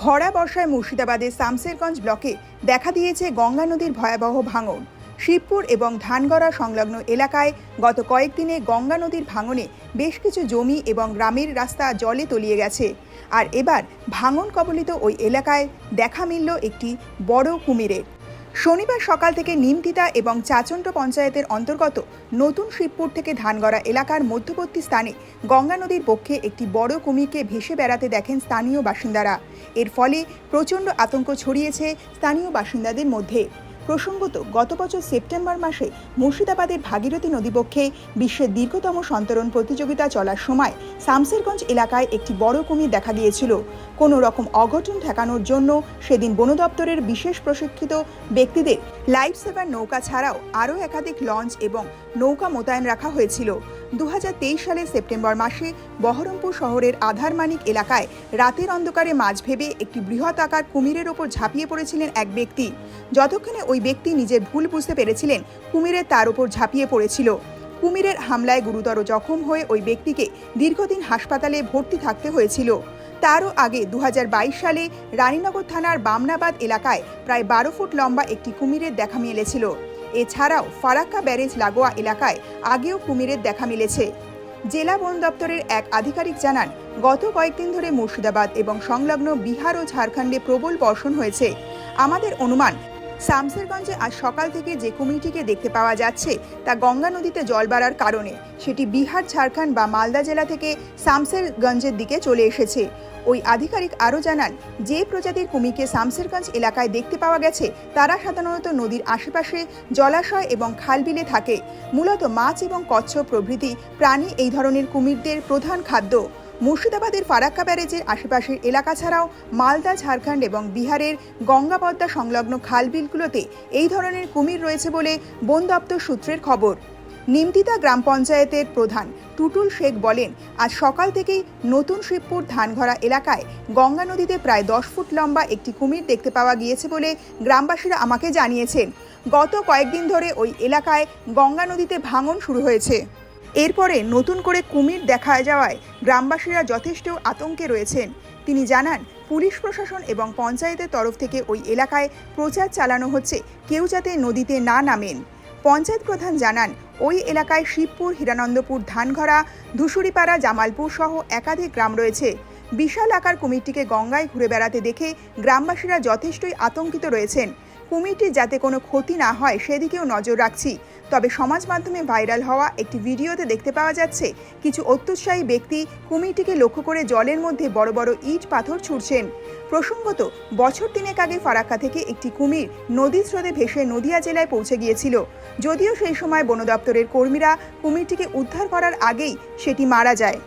ভরা বর্ষায় মুর্শিদাবাদের সামসেরগঞ্জ ব্লকে দেখা দিয়েছে গঙ্গা নদীর ভয়াবহ ভাঙন। শিবপুর এবং ধানগড়া সংলগ্ন এলাকায় গত কয়েকদিনে গঙ্গা নদীর ভাঙনে বেশ কিছু জমি এবং গ্রামের রাস্তা জলে তলিয়ে গেছে। আর এবার ভাঙন কবলিত ওই এলাকায় দেখা মিলল একটি বড় কুমিরের। শনিবার সকাল থেকে নিমতিতা এবং চাচণ্ড পঞ্চায়েতের অন্তর্গত নতুন শিবপুর থেকে ধানগড়া এলাকার মধ্যবর্তী স্থানে গঙ্গা নদীর পক্ষে একটি বড় কুমিরকে ভেসে বেড়াতে দেখেন স্থানীয় বাসিন্দারা। এর ফলে প্রচণ্ড আতঙ্ক ছড়িয়েছে স্থানীয় বাসিন্দাদের মধ্যে। প্রসঙ্গত, গত বছর সেপ্টেম্বর মাসে মুর্শিদাবাদের ভাগীরথী নদীপক্ষে বিশ্বের দীর্ঘতম সন্তরণ প্রতিযোগিতা চলার সময় শামসেরগঞ্জ এলাকায় একটি বড় কুমির দেখা গিয়েছিল কোনো রকম অঘটন ঠেকানোর জন্য সেদিন বন দপ্তরের বিশেষ প্রশিক্ষিত ব্যক্তিদের লাইফ সেভার নৌকা ছাড়াও আরও একাধিক লঞ্চ এবং নৌকা মোতায়েন রাখা হয়েছিল। দু হাজার তেইশ সালের সেপ্টেম্বর মাসে বহরমপুর শহরের আধারমানিক এলাকায় রাতের অন্ধকারে মাছ ভেবে একটি বৃহৎ আকার কুমিরের ওপর ঝাঁপিয়ে পড়েছিলেন এক ব্যক্তি। যতক্ষণে ওই ব্যক্তি নিজের ভুল বুঝতে পেরেছিলেন কুমিরের তার উপর ঝাঁপিয়ে পড়েছিল। কুমিরের হামলায় গুরুতর জখম হয়ে ওই ব্যক্তিকে দীর্ঘদিন হাসপাতালে ভর্তি থাকতে হয়েছিল। তারও আগে দু হাজার বাইশ সালে রানীনগর থানার বামনাবাদ এলাকায় প্রায় বারো ফুট লম্বা একটি কুমিরের দেখা মিলেছিল। এছাড়াও ফারাক্কা ব্যারেজ লাগোয়া এলাকায় আগেও কুমিরের দেখা মিলেছে। জেলা বন দপ্তরের এক আধিকারিক জানান, গত কয়েকদিন ধরে মুর্শিদাবাদ এবং সংলগ্ন বিহার ও ঝাড়খণ্ডে প্রবল বর্ষণ হয়েছে। আমাদের অনুমান শামসেরগঞ্জে আজ সকাল থেকে যে কুমিরটিকে দেখতে পাওয়া যাচ্ছে, তা গঙ্গা নদীতে জল বাড়ার কারণে, সেটি বিহার, ঝাড়খণ্ড বা মালদা জেলা থেকে শামসেরগঞ্জের দিকে চলে এসেছে। ওই আধিকারিক আরও জানান, যে প্রজাতির কুমিরকে শামসেরগঞ্জ এলাকায় দেখতে পাওয়া গেছে, তারা সাধারণত নদীর আশেপাশে জলাশয় এবং খালবিলে থাকে। মূলত মাছ এবং কচ্ছপ প্রভৃতি প্রাণী এই ধরনের কুমিরদের প্রধান খাদ্য। মুর্শিদাবাদের ফারাক্কা ব্যারেজের আশেপাশের এলাকা ছাড়াও মালদা, ঝাড়খণ্ড এবং বিহারের গঙ্গা পদ্মা সংলগ্ন খালবিলগুলোতে এই ধরনের কুমির রয়েছে বলে বন দপ্তর সূত্রের খবর। নিমতিতা গ্রাম পঞ্চায়েতের প্রধান টুটুল শেখ বলেন, আজ সকাল থেকেই নতুন শিবপুর ধানঘরা এলাকায় গঙ্গা নদীতে প্রায় দশ ফুট লম্বা একটি কুমির দেখতে পাওয়া গিয়েছে বলে গ্রামবাসীরা আমাকে জানিয়েছেন। গত কয়েকদিন ধরে ওই এলাকায় গঙ্গা নদীতে ভাঙন শুরু হয়েছে। এরপরে নতুন করে কুমির দেখা যাওয়ায় গ্রামবাসীরা যথেষ্ট আতঙ্কে রয়েছেন। তিনি জানান, পুলিশ প্রশাসন এবং পঞ্চায়েতের তরফ থেকে ওই এলাকায় প্রচার চালানো হচ্ছে, কেউ যাতে নদীতে না নামেন। পঞ্চায়েত প্রধান জানান, ওই এলাকায় শিবপুর, হিরানন্দপুর, ধানঘরা, ধুসুরিপাড়া, জামালপুর সহ একাধিক গ্রাম রয়েছে। বিশাল আকার কুমিরটিকে গঙ্গায় ঘুরে বেড়াতে দেখে গ্রামবাসীরা যথেষ্টই আতঙ্কিত রয়েছেন। কুমিরটির যাতে কোনো ক্ষতি না হয়, সেদিকেও নজর রাখছি। তবে সমাজ মাধ্যমে ভাইরাল হওয়া একটি ভিডিওতে দেখতে পাওয়া যাচ্ছে, কিছু অত্যুৎসাহী ব্যক্তি কুমিরটিকে লক্ষ্য করে জলের মধ্যে বড় বড় ইট পাথর ছুড়ছেন। প্রসঙ্গত, বছর তিনেক আগে ফারাক্কা থেকে একটি কুমির নদীর স্রোতে ভেসে নদিয়া জেলায় পৌঁছে গিয়েছিল। যদিও সেই সময় বন দপ্তরের কর্মীরা কুমিরটিকে উদ্ধার করার আগেই সেটি মারা যায়।